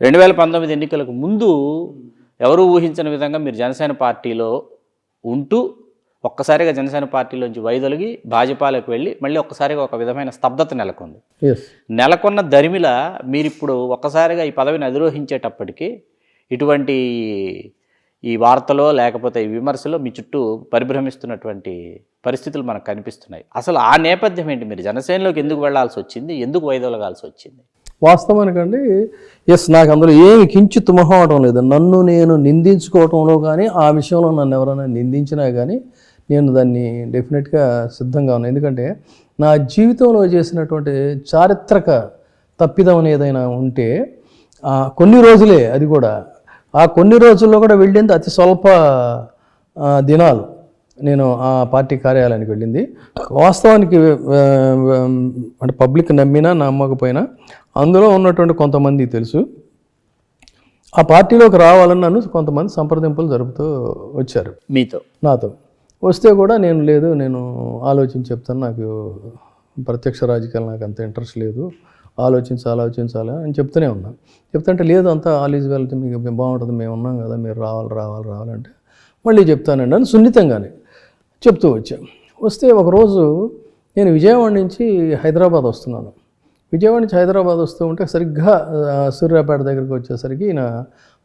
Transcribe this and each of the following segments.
రెండు వేల పంతొమ్మిది ఎన్నికలకు ముందు ఎవరు ఊహించని విధంగా మీరు జనసేన పార్టీలో ఉంటూ ఒక్కసారిగా జనసేన పార్టీలోంచి వైదొలిగి భాజపాలకు వెళ్ళి మళ్ళీ ఒక్కసారిగా ఒక విధమైన స్తబ్దత నెలకొంది. నెలకొన్న దరిమిల మీరిప్పుడు ఒక్కసారిగా ఈ పదవిని అధిరోహించేటప్పటికి ఇటువంటి ఈ వార్తలో లేకపోతే ఈ విమర్శలో మీ చుట్టూ పరిభ్రమిస్తున్నటువంటి పరిస్థితులు మనకు కనిపిస్తున్నాయి. అసలు ఆ నేపథ్యం ఏంటి? మీరు జనసేనలోకి ఎందుకు వెళ్ళాల్సి వచ్చింది? ఎందుకు వైదొలగాల్సి వచ్చింది? వాస్తవానికండి ఎస్ నాకు అందులో ఏమి కించిత్ మొహమాటం లేదు. నన్ను నేను నిందించుకోవటంలో కానీ ఆ విషయంలో నన్ను ఎవరైనా నిందించినా కానీ నేను దాన్ని డెఫినెట్గా సిద్ధంగా ఉన్నాను. ఎందుకంటే నా జీవితంలో చేసినటువంటి చారిత్రక తప్పిదం ఏదైనా ఉంటే కొన్ని రోజులే అది కూడా. ఆ కొన్ని రోజుల్లో కూడా వెళ్ళింది అతి స్వల్ప దినాలు. నేను ఆ పార్టీ కార్యాలయానికి వెళ్ళింది. వాస్తవానికి అంటే పబ్లిక్ నమ్మినా నమ్మకపోయినా అందులో ఉన్నటువంటి కొంతమంది తెలుసు. ఆ పార్టీలోకి రావాలని నన్ను కొంతమంది సంప్రదింపులు జరుపుతూ వచ్చారు. మీతో? నాతో. వస్తే కూడా నేను లేదు నేను ఆలోచించి చెప్తాను నాకు ప్రత్యక్ష రాజకీయాలు నాకు అంత ఇంట్రెస్ట్ లేదు. ఆలోచించి ఆలోచించాలి అని చెప్తూనే ఉన్నా. చెప్తుంటే లేదు అంతా ఆల్ ఈజ్ వెల్ మీకు బాగుంటుంది మేము ఉన్నాం కదా మీరు రావాలి రావాలి రావాలంటే మళ్ళీ చెప్తానండి అని సున్నితంగానే. చెప్తూ వచ్చాం. వస్తే ఒకరోజు నేను విజయవాడ నుంచి హైదరాబాద్ వస్తున్నాను. విజయవాడ నుంచి హైదరాబాద్ వస్తూ ఉంటే సరిగ్గా సూర్యాపేట దగ్గరికి వచ్చేసరికి ఈయన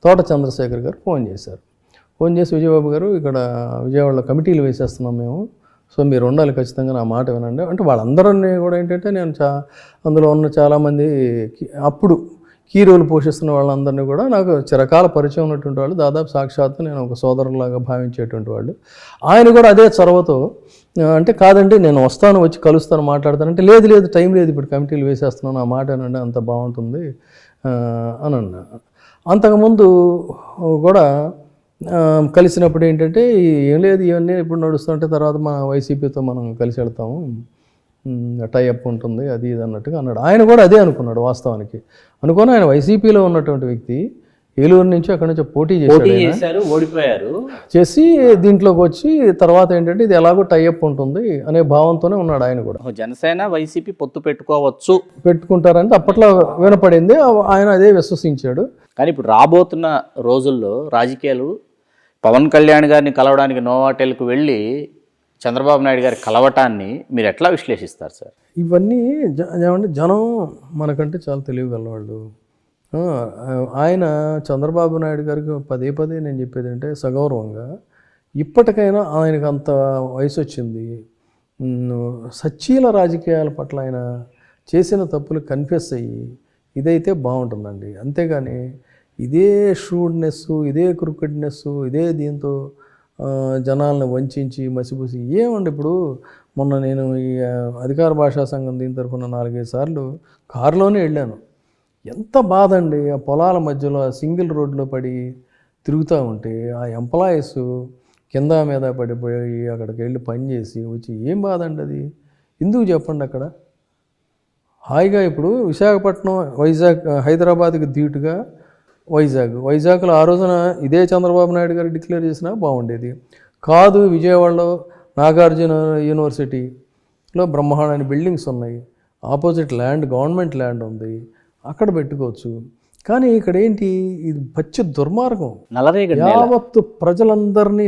తోట చంద్రశేఖర్ గారు ఫోన్ చేశారు. ఫోన్ చేసి విజయబాబు గారు ఇక్కడ విజయవాడలో కమిటీలు వేసేస్తున్నాం మేము. సో మీరు ఉండాలి ఖచ్చితంగా నా మాట వినండి. అంటే వాళ్ళందరినీ కూడా ఏంటంటే నేను చా అందులో ఉన్న చాలామంది అప్పుడు హీరోలు పోషిస్తున్న వాళ్ళందరినీ కూడా నాకు చిరకాల పరిచయం ఉన్నటువంటి వాళ్ళు దాదాపు సాక్షాత్తు నేను ఒక సోదరులాగా భావించేటువంటి వాళ్ళు. ఆయన కూడా అదే చొరవతో అంటే కాదండి నేను వస్తాను వచ్చి కలుస్తాను మాట్లాడతాను అంటే లేదు లేదు టైం లేదు ఇప్పుడు కమిటీలు వేసేస్తున్నాను ఆ మాట అనండి అంత బాగుంటుంది అని అన్నా. అంతకుముందు కూడా కలిసినప్పుడు ఏంటంటే ఏం లేదు ఇవన్నీ ఇప్పుడు నడుస్తుంటే తర్వాత మన వైసీపీతో మనం కలిసి వెళ్తాము. టైఅప్ ఉంటుంది అది ఇది అన్నట్టుగా అన్నాడు. ఆయన కూడా అదే అనుకున్నాడు వాస్తవానికి. అనుకుని ఆయన వైసీపీలో ఉన్నటువంటి వ్యక్తి ఏలూరు నుంచి అక్కడి నుంచి పోటీ చేశారు ఓడిపోయారు. చేసి దీంట్లోకి వచ్చి తర్వాత ఏంటంటే ఇది ఎలాగో టైఅప్ ఉంటుంది అనే భావంతోనే ఉన్నాడు ఆయన కూడా. జనసేన వైసీపీ పొత్తు పెట్టుకోవచ్చు. పెట్టుకుంటారని అప్పట్లో వినపడింది ఆయన అదే విశ్వసించాడు. కానీ ఇప్పుడు రాబోతున్న రోజుల్లో రాజకీయాలు పవన్ కళ్యాణ్ గారిని కలవడానికి నోవాటెల్కు వెళ్ళి చంద్రబాబు నాయుడు గారి కలవటాన్ని మీరు ఎట్లా విశ్లేషిస్తారు సార్? ఇవన్నీ జ ఏమంటే జనం మనకంటే చాలా తెలియగలవాళ్ళు ఆయన చంద్రబాబు నాయుడు గారికి పదే పదే నేను చెప్పేది అంటే సగౌరవంగా ఇప్పటికైనా ఆయనకు అంత వయసు వచ్చింది. సచీల సచ్చీల రాజకీయాల పట్ల ఆయన చేసిన తప్పులు కన్ఫెస్ అయ్యి ఇదైతే బాగుంటుందండి. అంతేగాని ఇదే షూడ్నెస్ ఇదే క్రికెట్నెస్ ఇదే దీంతో జనాలను వంచి మసిపూసి ఏమండి ఇప్పుడు మొన్న నేను ఈ అధికార భాషా సంఘం దీని తరఫున నాలుగైదు సార్లు కారులోనే వెళ్ళాను. ఎంత బాధ అండి ఆ పొలాల మధ్యలో ఆ సింగిల్ రోడ్లో పడి తిరుగుతూ ఉంటే ఆ ఎంప్లాయీస్ కింద మీద పడిపోయి అక్కడికి వెళ్ళి పని చేసి వచ్చి ఏం బాధ అండి అది? ఎందుకు చెప్పండి అక్కడ? హాయిగా ఇప్పుడు విశాఖపట్నం వైజాగ్ హైదరాబాద్కి ధీటుగా వైజాగ్. వైజాగ్లో ఆ రోజున ఇదే చంద్రబాబు నాయుడు గారు డిక్లేర్ చేసినా బాగుండేది. కాదు విజయవాడలో నాగార్జున యూనివర్సిటీలో బ్రహ్మాండమైన బిల్డింగ్స్ ఉన్నాయి. ఆపోజిట్ ల్యాండ్ గవర్నమెంట్ ల్యాండ్ ఉంది. అక్కడ పెట్టుకోవచ్చు. కానీ ఇక్కడ ఏంటి? ఇది పచ్చి దుర్మార్గం. యావత్తు ప్రజలందరినీ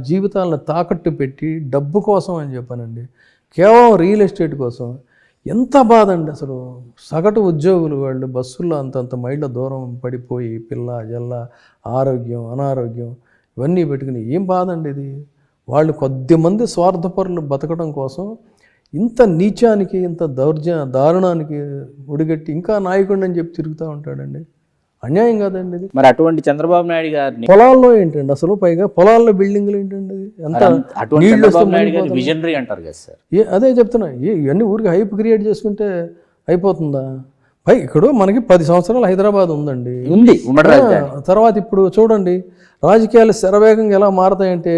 జీవితాలను తాకట్టు పెట్టి డబ్బు కోసం అని చెప్పానండి. కేవలం రియల్ ఎస్టేట్ కోసం. ఎంత బాధ అండి అసలు. సగటు ఉద్యోగులు వాళ్ళు బస్సుల్లో అంతంత మైళ్ళ దూరం పడిపోయి పిల్ల జల్ల ఆరోగ్యం అనారోగ్యం ఇవన్నీ పెట్టుకుని ఏం బాధ అండి ఇది? వాళ్ళు కొద్దిమంది స్వార్థపరులు బతకడం కోసం ఇంత నీచానికి ఇంత దౌర్జ దారుణానికి ఒడిగట్టి ఇంకా నాయకుడిని అని చెప్పి తిరుగుతూ ఉంటాడండి. అన్యాయం కాదండి ఇది. మరి అటువంటి చంద్రబాబు నాయుడు గారిని పొలాల్లో ఏంటండి అసలు పైగా పొలాల్లో బిల్డింగ్లు ఏంటండి అది ఎంత అటువంటి చంద్రబాబు నాయుడు గారిని. విజనరీ అంటారు కదా సార్. అదే చెప్తున్నా ఇవన్నీ ఊరికి హైప్ క్రియేట్ చేసుకుంటే అయిపోతుందా? పై ఇక్కడ మనకి పది సంవత్సరాలు హైదరాబాద్ ఉందండి. ఉంది తర్వాత ఇప్పుడు చూడండి రాజకీయాలు శరవేగంగా ఎలా మారతాయంటే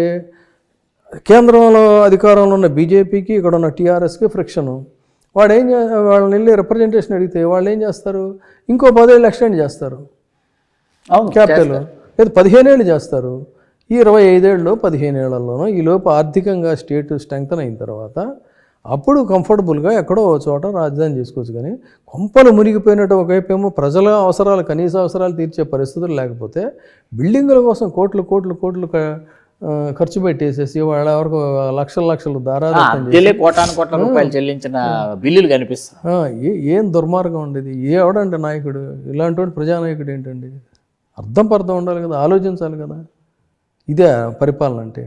కేంద్రంలో అధికారంలో ఉన్న బీజేపీకి ఇక్కడ ఉన్న టీఆర్ఎస్కి ఫ్రిక్షను వాడు ఏం వాళ్ళని వెళ్ళి రిప్రజెంటేషన్ అడిగితే వాళ్ళు ఏం చేస్తారు? ఇంకో పదేళ్ళు ఎక్స్టెండ్ చేస్తారు. అవును క్యాపిటల్. లేదు పదిహేనేళ్ళు చేస్తారు. ఈ ఇరవై ఐదేళ్ళు పదిహేను ఏళ్ళలోనో ఈ లోపు ఆర్థికంగా స్టేట్ స్ట్రెంగ్తన్ అయిన తర్వాత అప్పుడు కంఫర్టబుల్గా ఎక్కడో చోట రాజధాని చేసుకోవచ్చు కానీ కొంపలు మునిగిపోయినట్టు ఒకవైపు ఏమో ప్రజల అవసరాలు కనీస అవసరాలు తీర్చే పరిస్థితులు లేకపోతే బిల్డింగుల కోసం కోట్లు కోట్లు కోట్లు ఖర్చు పెట్టేసేసి వాళ్ళ ఎవరికి లక్షల లక్షలు దారాలు అద్దెలే కోటాను కోట్ల రూపాయలు చెల్లించిన బిల్లులు కనిపిస్తాయి. ఏ దుర్మార్గం ఉండేది? ఏ ఎవడండి నాయకుడు? ఇలాంటి ప్రజానాయకుడు ఏంటండి? అర్థం పర్థం ఉండాలి కదా ఆలోచించాలి కదా. ఇదే పరిపాలన అంటే.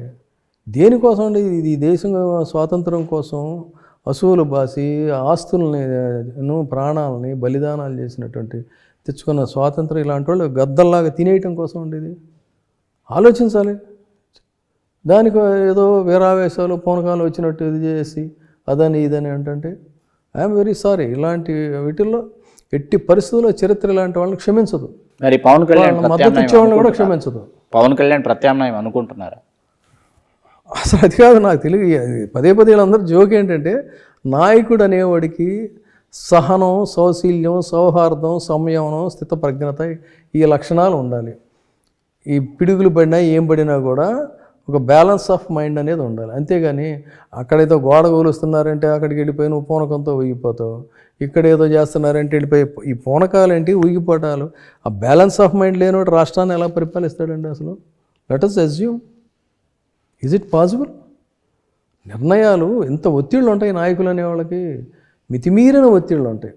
దేనికోసం అండి ఇది? ఈ దేశం స్వాతంత్రం కోసం పశువులు బాసి ఆస్తుల్ని ప్రాణాలని బలిదానాలు చేసినటువంటి తెచ్చుకున్న స్వాతంత్రం ఇలాంటి వాళ్ళు గద్దల్లాగా తినేయటం కోసం ఉండేది ఆలోచించాలి. దానికి ఏదో వీరావేశాలు పూనకాలు వచ్చినట్టు ఇది చేసి అదని ఇదని అంటే ఐఎమ్ వెరీ సారీ. ఇలాంటి వీటిల్లో ఎట్టి పరిస్థితుల్లో చరిత్ర ఇలాంటి వాళ్ళని క్షమించదు. మరి పవన్ కళ్యాణ్ మద్దతు కూడా? క్షమించదు. పవన్ కళ్యాణ్ ప్రత్యామ్నాయం అనుకుంటున్నారా? అసలు అది కాదు నాకు అది పదే పదే వీళ్ళందరూ జోక్ ఏంటంటే నాయకుడు అనేవాడికి సహనం సౌశీల్యం సౌహార్దం సంయమనం స్థితప్రజ్ఞత ఈ లక్షణాలు ఉండాలి. ఈ పిడుగులు పడినా ఏం పడినా కూడా ఒక బ్యాలెన్స్ ఆఫ్ మైండ్ అనేది ఉండాలి. అంతేగాని అక్కడేదో గోడ కూలుస్తున్నారంటే అక్కడికి వెళ్ళిపోయి నువ్వు పూనకంతో ఊగిపోతావు ఇక్కడ ఏదో చేస్తున్నారంటే వెళ్ళిపోయి ఈ పూనకాలు ఏంటి ఊగిపోవటాలు ఆ బ్యాలెన్స్ ఆఫ్ మైండ్ లేనివాడు రాష్ట్రాన్ని ఎలా పరిపాలిస్తాడండి అసలు? Let us assume is it possible నిర్ణయాలు ఎంత ఒత్తిళ్ళు ఉంటాయి నాయకులు అనే వాళ్ళకి మితిమీరిన ఒత్తిళ్ళు ఉంటాయి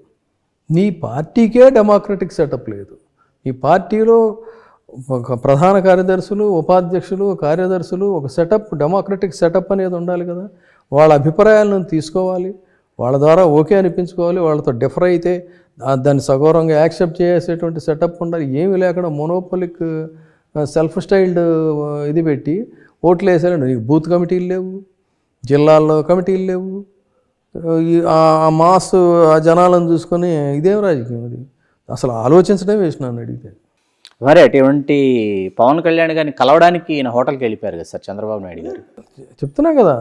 నీ పార్టీకే డెమోక్రటిక్ సెటప్ లేదు. నీ పార్టీలో ఒక ప్రధాన కార్యదర్శులు ఉపాధ్యక్షులు కార్యదర్శులు ఒక సెటప్ డెమోక్రటిక్ సెటప్ అనేది ఉండాలి కదా. వాళ్ళ అభిప్రాయాలను తీసుకోవాలి. వాళ్ళ ద్వారా ఓకే అనిపించుకోవాలి. వాళ్ళతో డిఫర్ అయితే దాన్ని సగౌరవంగా యాక్సెప్ట్ చేసేటువంటి సెటప్ ఉండాలి. ఏమీ లేకుండా మోనోపలిక్ సెల్ఫ్ స్టైల్డ్ ఇది పెట్టి ఓట్లు వేసారండి నీకు బూత్ కమిటీలు లేవు జిల్లాల్లో కమిటీలు లేవు. ఆ- మాస్ ఆ జనాలను చూసుకొని ఇదేం రాజకీయం అది? అసలు ఆలోచించడం వేసినాను అడిగితే. మరి అటువంటి పవన్ కళ్యాణ్ గారిని కలవడానికి ఈయన హోటల్కి వెళ్ళిపోయారు కదా సార్ చంద్రబాబు నాయుడు గారు. చెప్తున్నా కదా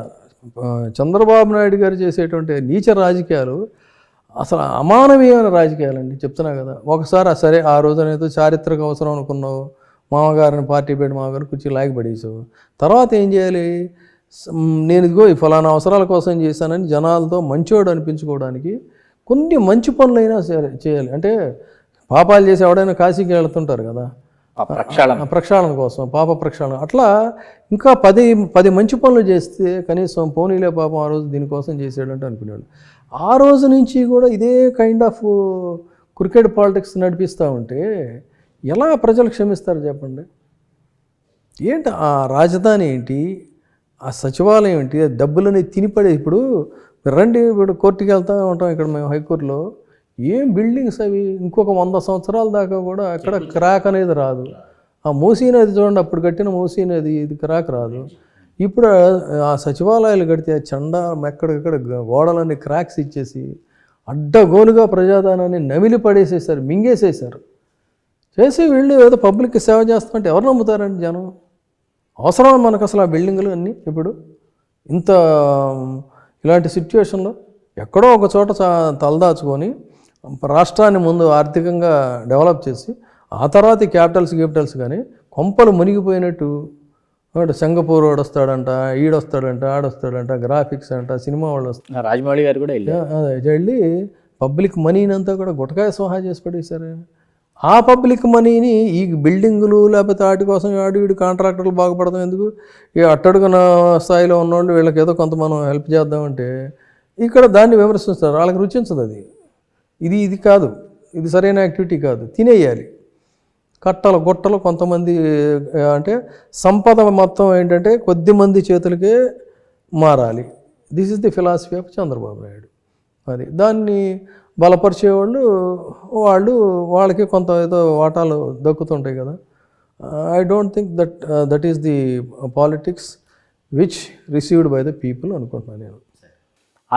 చంద్రబాబు నాయుడు గారు చేసేటువంటి నీచ రాజకీయాలు అసలు అమానవీయమైన రాజకీయాలండి చెప్తున్నా కదా. ఒకసారి సరే ఆ రోజున చారిత్రక అవసరం అనుకున్నావు మామగారిని పార్టీ పెట్టి మామగారిని కుర్చీ లాగిపడేసావు తర్వాత ఏం చేయాలి? నేను ఇదిగో ఈ ఫలానా అవసరాల కోసం చేశానని జనాలతో మంచోడు అనిపించుకోవడానికి కొన్ని మంచి పనులైనా సరే చేయాలి. అంటే పాపాలు చేసి ఎవడైనా కాశీకి వెళ్తుంటారు కదా. ప్రక్షాళన. ప్రక్షాళన కోసం పాప ప్రక్షాళన. అట్లా ఇంకా పది పది మంచి పనులు చేస్తే కనీసం పోనీలే పాపం ఆ రోజు దీనికోసం చేసాడంటే అనుకునేవాడు ఆ రోజు నుంచి కూడా ఇదే కైండ్ ఆఫ్ క్రికెట్ పాలిటిక్స్ నడిపిస్తూ ఉంటే ఎలా ప్రజలు క్షమిస్తారు చెప్పండి? ఏంటి ఆ రాజధాని ఏంటి? ఆ సచివాలయం ఏంటి? డబ్బులని తినిపడే ఇప్పుడు రండి ఇప్పుడు కోర్టుకి వెళ్తా ఉంటాం ఇక్కడ మేము హైకోర్టులో. ఏం బిల్డింగ్స్ అవి? ఇంకొక వంద సంవత్సరాల దాకా కూడా ఎక్కడ క్రాక్ అనేది రాదు. ఆ మూసీ నది చూడండి అప్పుడు కట్టిన మూసీ నది ఇది క్రాక్ రాదు. ఇప్పుడు ఆ సచివాలయాలు కడితే చండా ఎక్కడికక్కడ గోడలన్నీ క్రాక్స్ ఇచ్చేసి అడ్డగోలుగా ప్రజాదానాన్ని నమిలి పడేసేసారు మింగేసేసారు చేసి వీళ్ళు ఏదో పబ్లిక్ సేవ చేస్తామంటే ఎవరు నమ్ముతారండి జనం? అవసరమా మనకు అసలు ఆ బిల్డింగులు అన్నీ ఇప్పుడు. ఇంత ఇలాంటి సిచ్యువేషన్లో ఎక్కడో ఒక చోట తలదాచుకొని రాష్ట్రాన్ని ముందు ఆర్థికంగా డెవలప్ చేసి ఆ తర్వాత క్యాపిటల్స్ క్యాపిటల్స్ కానీ కొంపలు మునిగిపోయినట్టు సింగపూర్ వాడు వస్తాడంట ఈడొస్తాడంట ఆడొస్తాడంట గ్రాఫిక్స్ అంట సినిమా వాళ్ళు వస్తారు రాజమౌళి గారు కూడా వెళ్ళి పబ్లిక్ మనీని అంతా కూడా గుటకాయ స్వాహా చేసి పడేశారు. ఆ పబ్లిక్ మనీని ఈ బిల్డింగులు లేకపోతే వాటి కోసం ఆడు వీడు కాంట్రాక్టర్లు బాగుపడతాం ఎందుకు? ఈ అట్టడుగున స్థాయిలో ఉన్నవాళ్ళు వీళ్ళకి ఏదో కొంత మనం హెల్ప్ చేద్దామంటే ఇక్కడ దాన్ని విమర్శిస్తారు. వాళ్ళకి రుచించదు అది. ఇది ఇది కాదు. ఇది సరైన యాక్టివిటీ కాదు. తినేయాలి. కట్టలు గుట్టలు కొంతమంది అంటే సంపద మొత్తం ఏంటంటే కొద్ది మంది చేతులకే మారాలి. This is the philosophy of Chandrababu Naidu అది. దాన్ని బలపరిచేవాళ్ళు వాళ్ళు వాళ్ళకి కొంత ఏదో వాటాలు దక్కుతుంటాయి కదా. I don't think that that is the politics which received by the people అనుకుంటున్నాను నేను.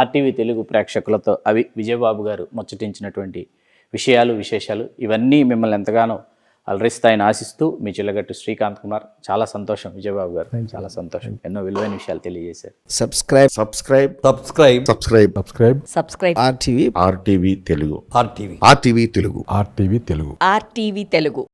ఆర్టీవీ తెలుగు ప్రేక్షకులతో అవి విజయబాబు గారు ముచ్చటించినటువంటి విషయాలు విశేషాలు ఇవన్నీ మిమ్మల్ని ఎంతగానో అలరిస్తాయని ఆశిస్తూ మీ చిల్లగట్టు శ్రీకాంత్ కుమార్. చాలా సంతోషం విజయబాబు గారు. చాలా సంతోషం. ఎన్నో విలువైన విషయాలు తెలియజేశారు. Subscribe subscribe subscribe subscribe. Subscribe subscribe RTV RTV Telugu RTV RTV Telugu RTV Telugu RTV Telugu